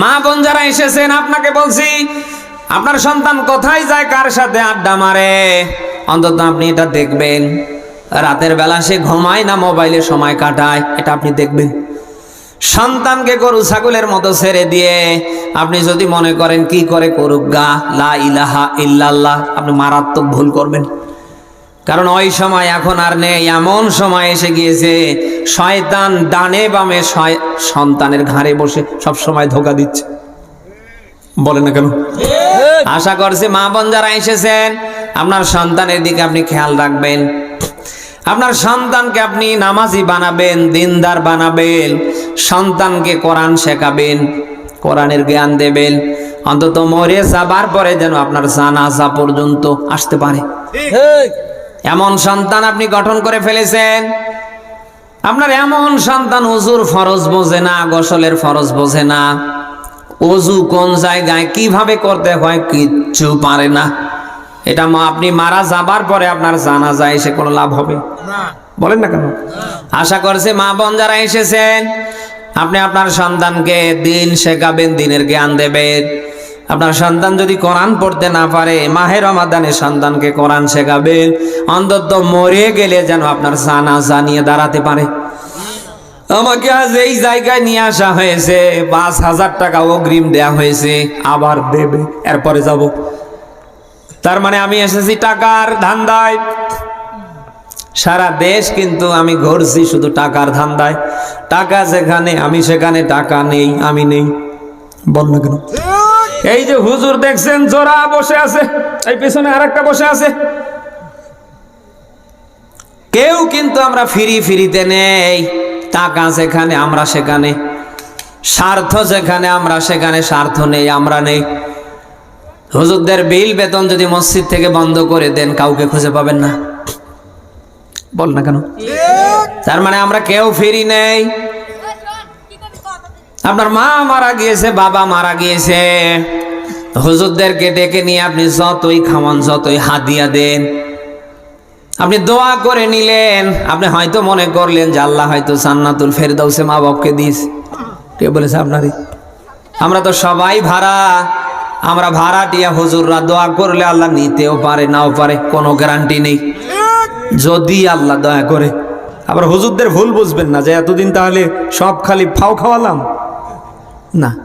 মা বোন যারা এসেছেন, আপনাকে বলছি, আপনার সন্তান কোথায় যায়, কার সাথে আড্ডা মারে? অন্তত আপনি এটা দেখবেন। রাতের বেলা সে ঘুমায় না, মোবাইলে সময় কাটায়, এটা আপনি দেখবেন। সন্তানকে গরু, ছাগলের মতো ছেড়ে দিয়ে আপনি যদি মনে করেন কি করে করুক গা, লা ইলাহা ইল্লাল্লাহ, আপনি মারাত্মক ভুল করবেন। কারণ ওই সময় এখন আর নেই, এমন সময় এসে গিয়েছে শয়তান ডানে বামে সন্তানের ঘাড়ে বসে সব সময় ধোকা দিচ্ছে। বলে না কেন? আশা করছি মা বোন যারা এসেছেন আপনার সন্তানের দিকে আপনি খেয়াল রাখবেন। আপনার সন্তানকে আপনি নামাজি বানাবেন দিনদার বানাবেন সন্তানকে কোরআন শেখাবেন কোরআনের জ্ঞান দেবেন। অন্তত মরে যাবার পরে যেন আপনার জানাজা পর্যন্ত আসতে পারে। এমন সন্তান আপনি গঠন করে ফেলেছেন আপনার এমন সন্তান হুজুর ফরজ বোঝে না গোসলের ফরজ বোঝে না। অজু কোন জায়গায় কীভাবে করতে হয় কিচ্ছু পারে না। এটা মা আপনি মারা যাবার পরে আপনার জানা যায় সে কোনো লাভ হবে? বলেন না কেন? আশা করছে মা বোন যারা এসেছেন আপনি আপনার সন্তানকে দিন শেখাবেন দিনের জ্ঞান দেবেন। আপনার সন্তান যদি কোরআন পড়তে না পারে মাহের রমাদানে সন্তানকে কোরআন শেখাবেন অন্তত মরে গেলে যেন আপনার জানা জানিয়ে দাঁড়াতে পারে। আমাকে আজ এই জায়গায় নিয়ে আসা হয়েছে, পাঁচ হাজার টাকা অগ্রিম দেয়া হয়েছে, আবার দেবে, এরপরে যাব। তার মানে আমি এসেছি টাকার ধান্দায়। সারা দেশ কিন্তু আমি ঘুরছি শুধু টাকার ধান্দায়। টাকা যেখানে, আমি সেখানে টাকা নেই, আমি নেই। বল না কেন? এই যে হুজুর দেখছেন, জোড়া বসে আছে। এই পেছনে আরেকটা বসে আছে। কেউ কিন্তু আমরা ফিরি ফিরিতে নেই। টাকা যেখানে, আমরা সেখানে। স্বার্থ যেখানে, আমরা সেখানে। স্বার্থ নেই, আমরা নেই। হুজুরদের বিল বেতন যদি মসজিদ থেকে বন্ধ করে দেন, কাউকে খুঁজে পাবেন না। বল না কেন? তার মানে আমরা কেউ ফিরি নেই। আপনার মা মারা গিয়েছে, বাবা মারা গিয়েছে। হুজুরদেরকে ডেকে নিয়ে আপনি যতই খাওয়ান, যতই হাদিয়া দেন, আপনি দোয়া করে নিলেন, আপনি হয়তো মনে করলেন যে আল্লাহ হয়তো জান্নাতুল ফেরদাউসে মা বাপকে দিস কে বলেছে আপনারই? আমরা তো সবাই ভাড়া, আমরা ভাড়াটিয়া হুজুররা দোয়া করলে আল্লাহ নিতেও পারে, নাও পারে, কোনো গ্যারান্টি নেই। যদি আল্লাহ দয়া করে। আবার হুজুরদের ভুল বুঝবেন না যে এতদিন তাহলে সব খালি ফাও খাওয়ালাম? না।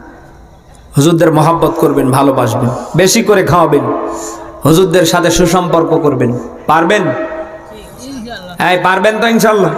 হুজুরদের মহাব্বত করবেন ভালোবাসবেন বেশি করে খাওয়াবেন হুজুরদের সাথে সুসম্পর্ক করবেন। পারবেন? এই পারবেন তো ইনশাল্লাহ